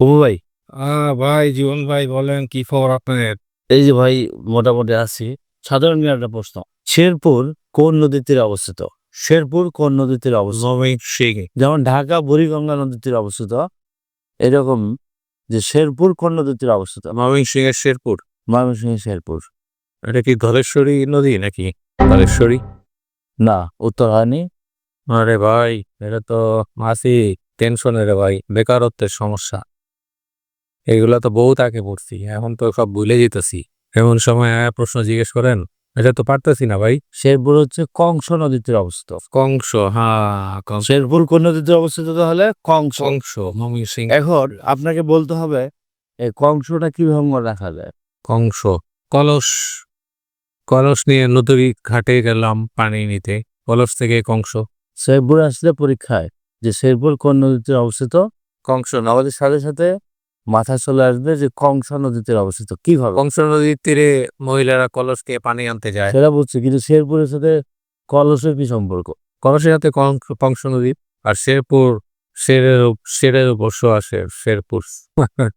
ভাই? ভাই জীবন ভাই বলেন কি খবর আপনাদের? এই যে ভাই মোটামুটি আছি। সাধারণ জ্ঞান একটা প্রশ্ন। শেরপুর কোন নদীর তীরে অবস্থিত? শেরপুর কোন নদীর তীরে অবস্থিত? যেমন ঢাকা বুড়িগঙ্গা নদীর তীরে অবস্থিত। এরকম যে শেরপুর কোন নদীর তীরে অবস্থিত? মমিন সিং এর শেরপুর। ময়মনসিংহ শেরপুর। এটা কি ধলেশ্বরী নদী নাকি? ধলেশ্বরী? না উত্তর হয়নি। আরে ভাই এটা তো মাসি টেনশন রে ভাই বেকারত্বের সমস্যা। এগুলা তো বহুত আগে পড়ছি এখন তো সব ভুলে যেতেছি। এমন সময় আয়া প্রশ্ন জিজ্ঞেস করেন এটা তো পারতেছি না ভাই? শেরপুর হচ্ছে কংস নদীর তীরে অবস্থিত কংস হ্যাঁ শেরপুর কোন নদীতে অবস্থিত তাহলে? কংস। কংস সিং। এখন আপনাকে বলতে হবে এই কংসটা কীভাবে রাখা যায়? কংস কলস কলস নিয়ে নদী ঘাটে গেলাম পানি নিতে। কলস থেকে কংস। শেরপুর আসলে পরীক্ষায় যে শেরপুর কোন নদীতে অবস্থিত? কংস আমাদের সাথে সাথে মাথা চলে আসবে যে কংস নদীতে অবস্থিত। কীভাবে? কংস নদীর তীরে মহিলারা কলস নিয়ে পানি আনতে যায়। সেটা বুঝছি কিন্তু শেরপুরের সাথে কলসের কি সম্পর্ক? কলসের সাথে কংস নদী আর শেরপুর শেরের শেরের উপর আসে শেরপুর।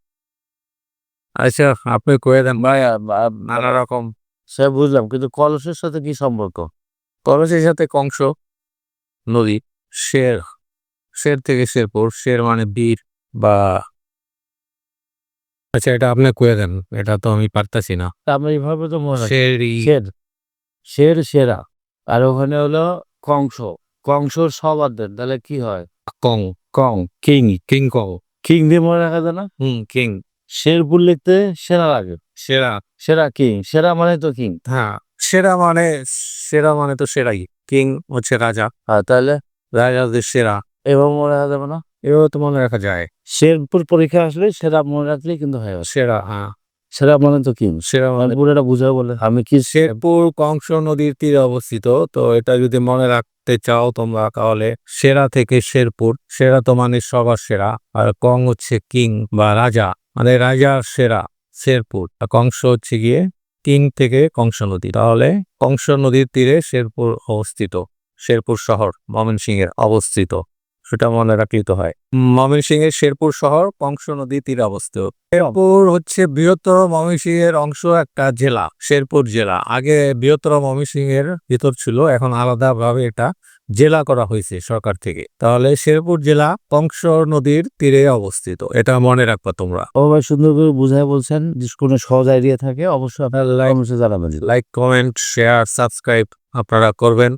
আচ্ছা আপনি কয়ে দেন ভাই নানা রকম। সে বুঝলাম কিন্তু কলসের সাথে কি সম্পর্ক? কলসের সাথে কংস নদী শের শের থেকে শেরপুর শের মানে বীর বা আচ্ছা এটা আপনি কয়ে দেন এটা তো আমি পারতাছি না। আমরা এইভাবে তো মনে রাখি শেরি শের শের সেরা। আর ওখানে হলো কংস। কংসর দেন তাহলে কি হয়? Kong. Kong. King king Kong king দিয়ে মনে রাখা যায় না? হুম কিং। শেরপুর লিখতে সেরা লাগে। সেরা। সেরা কিং। সেরা মানে তো কিং। হ্যাঁ সেরা মানে সেরা মানে তো সেরাই। কিং হচ্ছে রাজা। আর তাহলে রাজাদের সেরা। এবং মনে রাখা যাবে না? এভাবে তো মনে রাখা যায়। শেরপুর পরীক্ষা আসলে সেরা মনে রাখলে কিন্তু হয় সেরা হ্যাঁ। সেরা মানে তো কিং? সেরা মানে পুরোটা বুঝাও বলে আমি কি শেরপুর কংস নদীর তীরে অবস্থিত তো এটা যদি মনে রাখতে চাও তোমরা তাহলে সেরা থেকে শেরপুর। সেরা তো মানে সবার সেরা আর কং হচ্ছে কিং বা রাজা মানে রাজার সেরা শেরপুর। আর কংস হচ্ছে গিয়ে কিং থেকে কংস নদী তাহলে কংস নদীর তীরে শেরপুর অবস্থিত শেরপুর শহর ময়মনসিংহের অবস্থিত। সেটা মনে রাখলেই তো হয়। ময়মনসিংহের শেরপুর শহর কংস নদীর তীরে অবস্থিত। শেরপুর হচ্ছে বৃহত্তর ময়মনসিংহের অংশ একটা জেলা শেরপুর জেলা। আগে বৃহত্তর ময়মনসিংহের ভিতর ছিল এখন আলাদাভাবে এটা জেলা করা হয়েছে সরকার থেকে। তাহলে শেরপুর জেলা কংস নদীর তীরে অবস্থিত এটা মনে রাখবা তোমরা। ভাই সুন্দর করে বুঝায় বলছেন যে কোনো সহজ আইডিয়া থাকে অবশ্যই আপনার লাইক জানাবেন। লাইক কমেন্ট শেয়ার সাবস্ক্রাইব আপনারা করবেন।